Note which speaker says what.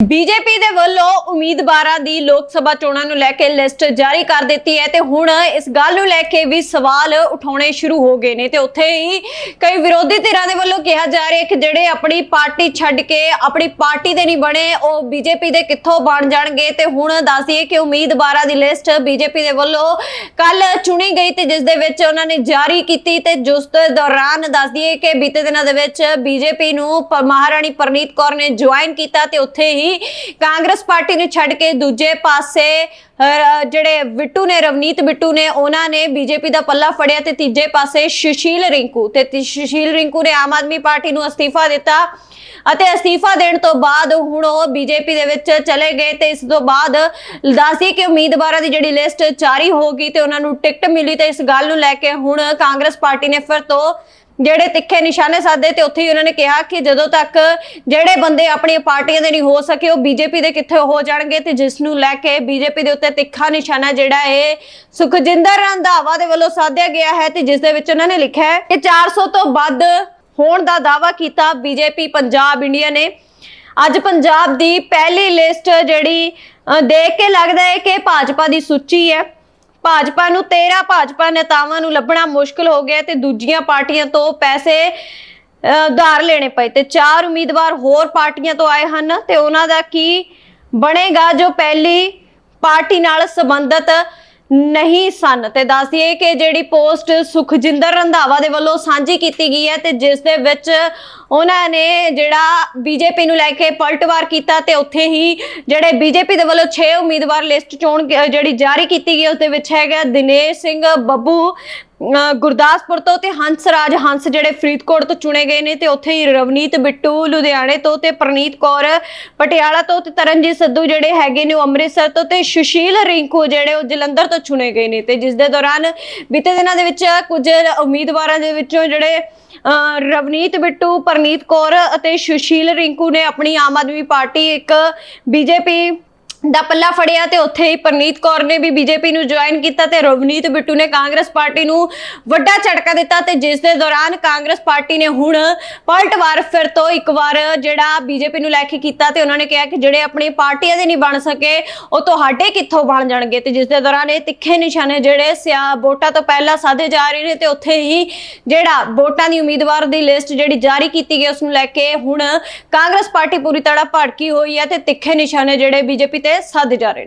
Speaker 1: BJP ਦੇ ਵੱਲੋਂ ਉਮੀਦਵਾਰਾਂ ਦੀ ਲੋਕ ਸਭਾ ਚੋਣਾਂ ਨੂੰ ਲੈ ਕੇ ਲਿਸਟ ਜਾਰੀ ਕਰ ਦਿੱਤੀ ਹੈ ਤੇ ਹੁਣ ਇਸ ਗੱਲ ਨੂੰ ਲੈ ਕੇ ਵੀ ਸਵਾਲ ਉਠਾਉਣੇ ਸ਼ੁਰੂ ਹੋ ਗਏ ਨੇ ਤੇ ਉੱਥੇ ਹੀ ਕਈ ਵਿਰੋਧੀ ਧਿਰਾਂ ਦੇ ਵੱਲੋਂ ਕਿਹਾ ਜਾ ਰਿਹਾ ਕਿ ਜਿਹੜੇ ਆਪਣੀ ਪਾਰਟੀ ਛੱਡ ਕੇ ਆਪਣੀ ਪਾਰਟੀ ਦੇ ਨਹੀਂ ਬਣੇ, ਉਹ ਬੀਜੇਪੀ ਦੇ ਕਿੱਥੋਂ ਬਣ ਜਾਣਗੇ? ਤੇ ਹੁਣ ਦੱਸ ਦਈਏ ਕਿ ਉਮੀਦਵਾਰਾਂ ਦੀ ਲਿਸਟ ਬੀਜੇਪੀ ਦੇ ਵੱਲੋਂ ਕੱਲ ਚੁਣੀ ਗਈ ਤੇ ਜਿਸ ਦੇ ਵਿੱਚ ਉਹਨਾਂ ਨੇ ਜਾਰੀ ਕੀਤੀ ਤੇ ਜਿਸ ਦੇ ਦੌਰਾਨ ਦੱਸ ਦਈਏ ਕਿ ਬੀਤੇ ਦਿਨਾਂ ਦੇ ਵਿੱਚ ਬੀਜੇਪੀ ਨੂੰ ਮਹਾਰਾਣੀ ਪਰਨੀਤ ਕੌਰ ਨੇ ਜੁਆਇਨ ਕੀਤਾ ਤੇ ਉੱਥੇ ਹੀ ਕਾਂਗਰਸ ਪਾਰਟੀ ਨੂੰ ਛੱਡ ਕੇ ਦੂਜੇ ਪਾਸੇ ਜਿਹੜੇ ਬਿੱਟੂ ਨੇ, ਰਵਨੀਤ ਬਿੱਟੂ ਨੇ, ਉਹਨਾਂ ਨੇ ਬੀਜੇਪੀ ਦਾ ਪੱਲਾ ਫੜਿਆ ਤੇ ਤੀਜੇ ਪਾਸੇ ਸੁਸ਼ੀਲ ਰਿੰਕੂ ਤੇ ਤੀ- ਰਿੰਕੂ ਨੇ ਆਮ ਆਦਮੀ ਪਾਰਟੀ ਨੂੰ ਅਸਤੀਫਾ ਦਿੱਤਾ ਅਤੇ ਅਸਤੀਫਾ ਦੇਣ ਤੋਂ ਬਾਅਦ ਹੁਣ ਉਹ ਬੀਜੇਪੀ ਦੇ ਵਿੱਚ ਚਲੇ ਗਏ ਤੇ ਇਸ ਤੋਂ ਬਾਅਦ ਦੱਸਦੀ ਕਿ ਉਮੀਦਵਾਰਾਂ ਦੀ ਜਿਹੜੀ ਲਿਸਟ ਜਾਰੀ ਹੋ ਗਈ ਤੇ ਉਹਨਾਂ ਨੂੰ ਟਿਕਟ ਮਿਲੀ ਤੇ ਇਸ ਗੱਲ ਨੂੰ ਲੈ ਕੇ ਹੁਣ ਕਾਂਗਰਸ ਪਾਰਟੀ ਨੇ ਫਿਰ ਤੋਂ ਜਿਹੜੇ ਤਿੱਖੇ ਨਿਸ਼ਾਨੇ ਸਾਧੇ ਤੇ ਉੱਥੇ ਹੀ ਉਹਨਾਂ ਨੇ ਕਿਹਾ ਕਿ ਜਦੋਂ ਤੱਕ ਜਿਹੜੇ ਬੰਦੇ ਆਪਣੀਆਂ ਪਾਰਟੀਆਂ ਦੇ ਨਹੀਂ ਹੋ ਸਕੇ, ਉਹ ਬੀਜੇਪੀ ਦੇ ਕਿੱਥੇ ਹੋ ਜਾਣਗੇ ਤੇ ਜਿਸ ਨੂੰ ਲੈ ਕੇ ਬੀਜੇਪੀ ਦੇ ਉੱਤੇ ਤਿੱਖਾ ਨਿਸ਼ਾਨਾ ਜਿਹੜਾ ਇਹ ਸੁਖਜਿੰਦਰ ਰੰਧਾਵਾ ਦੇ ਵੱਲੋਂ ਸਾਧਿਆ ਗਿਆ ਹੈ ਤੇ ਜਿਸ ਦੇ ਵਿੱਚ ਉਹਨਾਂ ਨੇ ਲਿਖਿਆ ਹੈ ਕਿ 400 ਤੋਂ ਵੱਧ ਹੋਣ ਦਾ ਦਾਅਵਾ ਕੀਤਾ ਬੀਜੇਪੀ ਪੰਜਾਬ ਇੰਡੀਆ ਨੇ। ਅੱਜ ਪੰਜਾਬ ਦੀ ਪਹਿਲੀ ਲਿਸਟ ਜਿਹੜੀ ਦੇਖ ਕੇ ਲੱਗਦਾ ਹੈ ਕਿ ਭਾਜਪਾ ਦੀ ਸੂਚੀ ਹੈ। ਭਾਜਪਾ ਨੂੰ 13 ਭਾਜਪਾ ਨੇਤਾਵਾਂ ਨੂੰ ਲੱਭਣਾ ਮੁਸ਼ਕਲ ਹੋ ਗਿਆ ਤੇ ਦੂਜੀਆਂ ਪਾਰਟੀਆਂ ਤੋਂ ਪੈਸੇ ਅ, ਉਧਾਰ ਲੈਣੇ ਪਏ ਤੇ ਚਾਰ ਉਮੀਦਵਾਰ ਹੋਰ ਪਾਰਟੀਆਂ ਤੋਂ ਆਏ ਹਨ ਤੇ ਉਹਨਾਂ ਦਾ ਕੀ ਬਣੇਗਾ ਜੋ ਪਹਿਲੀ ਪਾਰਟੀ ਨਾਲ ਸੰਬੰਧਤ ਨਹੀਂ ਸਨ। ਤੇ ਦੱਸ ਦਈਏ ਕਿ ਜਿਹੜੀ ਪੋਸਟ ਸੁਖਜਿੰਦਰ ਰੰਧਾਵਾ ਦੇ ਵੱਲੋਂ ਸਾਂਝੀ ਕੀਤੀ ਗਈ ਹੈ ਤੇ ਜਿਸ ਦੇ ਵਿੱਚ ਉਹਨਾਂ ਨੇ ਜਿਹੜਾ ਬੀਜੇਪੀ ਨੂੰ ਲੈ ਕੇ ਪਲਟਵਾਰ ਕੀਤਾ ਤੇ ਉੱਥੇ ਹੀ ਜਿਹੜੇ ਬੀਜੇਪੀ ਦੇ ਵੱਲੋਂ 6 ਉਮੀਦਵਾਰ ਲਿਸਟ ਚੋਣ ਜਿਹੜੀ ਜਾਰੀ ਕੀਤੀ ਗਈ ਉਸ ਦੇ ਵਿੱਚ ਹੈਗਾ ਦਿਨੇਸ਼ ਸਿੰਘ ਬੱਬੂ ਗੁਰਦਾਸਪੁਰ ਤੋਂ ਤੇ ਹੰਸਰਾਜ ਹੰਸ ਜਿਹੜੇ ਫਰੀਦਕੋਟ ਤੋਂ ਚੁਣੇ ਗਏ ਨੇ ਤੇ ਉੱਥੇ ਹੀ ਰਵਨੀਤ ਬਿੱਟੂ ਲੁਧਿਆਣੇ ਤੋਂ ਤੇ ਪ੍ਰਨੀਤ ਕੌਰ ਪਟਿਆਲਾ ਤੋਂ ਤੇ ਤਰਨਜੀਤ ਸਿੱਧੂ ਜਿਹੜੇ ਹੈਗੇ ਨੇ ਉਹ ਅੰਮ੍ਰਿਤਸਰ ਤੋਂ ਤੇ ਸੁਸ਼ੀਲ ਰਿੰਕੂ ਜਿਹੜੇ ਉਹ ਜਲੰਧਰ ਤੋਂ ਚੁਣੇ ਗਏ ਨੇ ਤੇ ਜਿਸ ਦੇ ਦੌਰਾਨ ਬੀਤੇ ਦਿਨਾਂ ਦੇ ਵਿੱਚ ਕੁਝ ਉਮੀਦਵਾਰਾਂ ਦੇ ਵਿੱਚੋਂ ਜਿਹੜੇ ਰਵਨੀਤ ਬਿੱਟੂ, ਪ੍ਰਨੀਤ ਕੌਰ ਅਤੇ ਸੁਸ਼ੀਲ ਰਿੰਕੂ ਨੇ ਆਪਣੀ ਆਮ ਆਦਮੀ ਪਾਰਟੀ ਇੱਕ ਬੀਜੇਪੀ ਦਾ ਪੱਲਾ ਫੜਿਆ ਤੇ ਉੱਥੇ ਹੀ ਪਰਨੀਤ ਕੌਰ ਨੇ ਵੀ ਬੀਜੇਪੀ ਨੂੰ ਜੁਆਇਨ ਕੀਤਾ ਤੇ ਰਵਨੀਤ ਬਿੱਟੂ ਨੇ ਕਾਂਗਰਸ ਪਾਰਟੀ ਨੂੰ ਵੱਡਾ ਝਟਕਾ ਦਿੱਤਾ ਤੇ ਜਿਸ ਦੇ ਦੌਰਾਨ ਕਾਂਗਰਸ ਪਾਰਟੀ ਨੇ ਹੁਣ ਪਲਟਵਾਰ ਫਿਰ ਤੋਂ ਇੱਕ ਵਾਰ ਜਿਹੜਾ ਬੀਜੇਪੀ ਨੂੰ ਲੈ ਕੇ ਕੀਤਾ ਤੇ ਉਹਨਾਂ ਨੇ ਕਿਹਾ ਕਿ ਜਿਹੜੇ ਆਪਣੀ ਪਾਰਟੀਆਂ ਦੇ ਨਹੀਂ ਬਣ ਸਕੇ, ਉਹ ਤੁਹਾਡੇ ਕਿੱਥੋਂ ਬਣ ਜਾਣਗੇ ਤੇ ਜਿਸ ਦੇ ਦੌਰਾਨ ਇਹ ਤਿੱਖੇ ਨਿਸ਼ਾਨੇ ਜਿਹੜੇ ਸਿਆ ਵੋਟਾਂ ਤੋਂ ਪਹਿਲਾਂ ਸਾਧੇ ਜਾ ਰਹੇ ਨੇ ਤੇ ਉੱਥੇ ਹੀ ਜਿਹੜਾ ਵੋਟਾਂ ਦੀ ਉਮੀਦਵਾਰ ਦੀ ਲਿਸਟ ਜਿਹੜੀ ਜਾਰੀ ਕੀਤੀ ਗਈ ਉਸ ਨੂੰ ਲੈ ਕੇ ਹੁਣ ਕਾਂਗਰਸ ਪਾਰਟੀ ਪੂਰੀ ਤਰ੍ਹਾਂ ਭੜਕੀ ਹੋਈ ਹੈ ਤੇ ਤਿੱਖੇ ਨਿਸ਼ਾਨੇ ਜਿਹੜੇ ਬੀਜੇਪੀ ਤੇ ਜਾ ਰਹੇ ਨੇ।